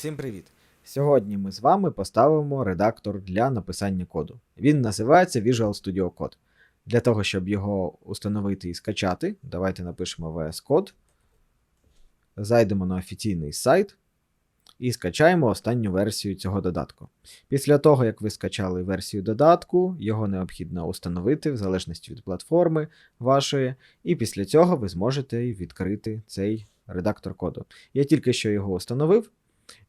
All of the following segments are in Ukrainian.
Всім привіт! Сьогодні ми з вами поставимо редактор для написання коду. Він називається Visual Studio Code. Для того, щоб його установити і скачати, давайте напишемо VS Code, зайдемо на офіційний сайт і скачаємо останню версію цього додатку. Після того, як ви скачали версію додатку, його необхідно установити в залежності від платформи вашої, і після цього ви зможете відкрити цей редактор коду. Я тільки що його установив.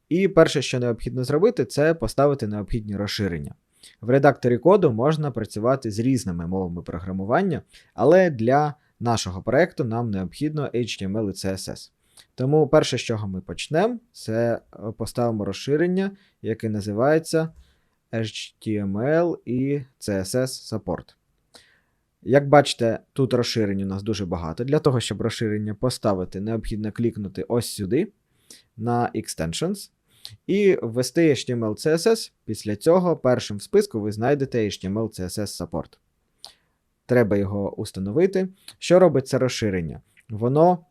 І перше, що необхідно зробити, це поставити необхідні розширення. В редакторі коду можна працювати з різними мовами програмування, але для нашого проекту нам необхідно HTML і CSS. Тому перше, з чого ми почнемо, це е, поставимо розширення, яке називається HTML і CSS Support. Як бачите, тут розширень у нас дуже багато. Для того, щоб розширення поставити, необхідно клікнути ось сюди на Extensions і ввести HTML CSS. Після цього першим в списку ви знайдете HTML CSS Support. Треба його установити. Що робить це розширення? Воно,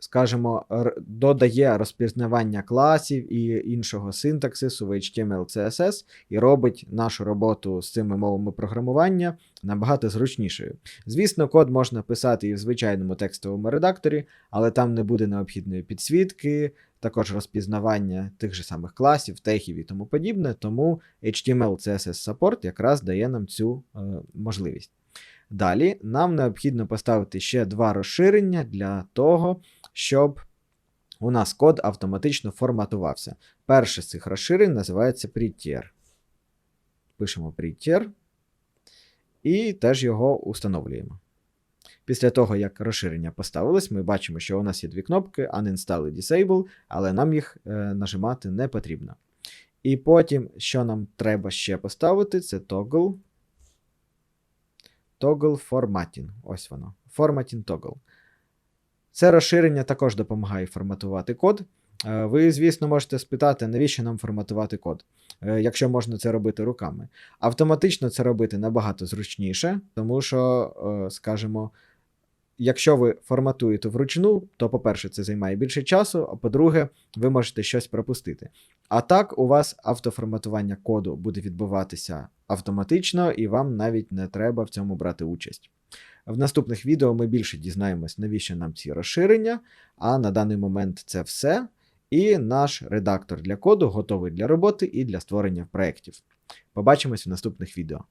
скажімо, додає розпізнавання класів і іншого синтаксису в HTML CSS і робить нашу роботу з цими мовами програмування набагато зручнішою. Звісно, код можна писати і в звичайному текстовому редакторі, але там не буде необхідної підсвітки, також розпізнавання тих же самих класів, тегів і тому подібне. Тому HTML CSS Support якраз дає нам цю е, можливість. Далі нам необхідно поставити ще два розширення для того, щоб у нас код автоматично форматувався. Перше з цих розширень називається Prettier. Пишемо Prettier і теж його установлюємо. Після того, як розширення поставилось, ми бачимо, що у нас є дві кнопки Uninstall і Disable, але нам їх е, нажимати не потрібно. І потім, що нам треба ще поставити, це Toggle. Toggle Formatting. Ось воно. Formatting Toggle. Це розширення також допомагає форматувати код. Е, Ви, звісно, можете спитати, навіщо нам форматувати код, е, якщо можна це робити руками. Автоматично це робити набагато зручніше, тому що, е, скажімо, якщо ви форматуєте вручну, то, по-перше, це займає більше часу, а по-друге, ви можете щось пропустити. А так, у вас автоформатування коду буде відбуватися автоматично, і вам навіть не треба в цьому брати участь. В наступних відео ми більше дізнаємось, навіщо нам ці розширення, а на даний момент це все. І наш редактор для коду готовий для роботи і для створення проєктів. Побачимось в наступних відео.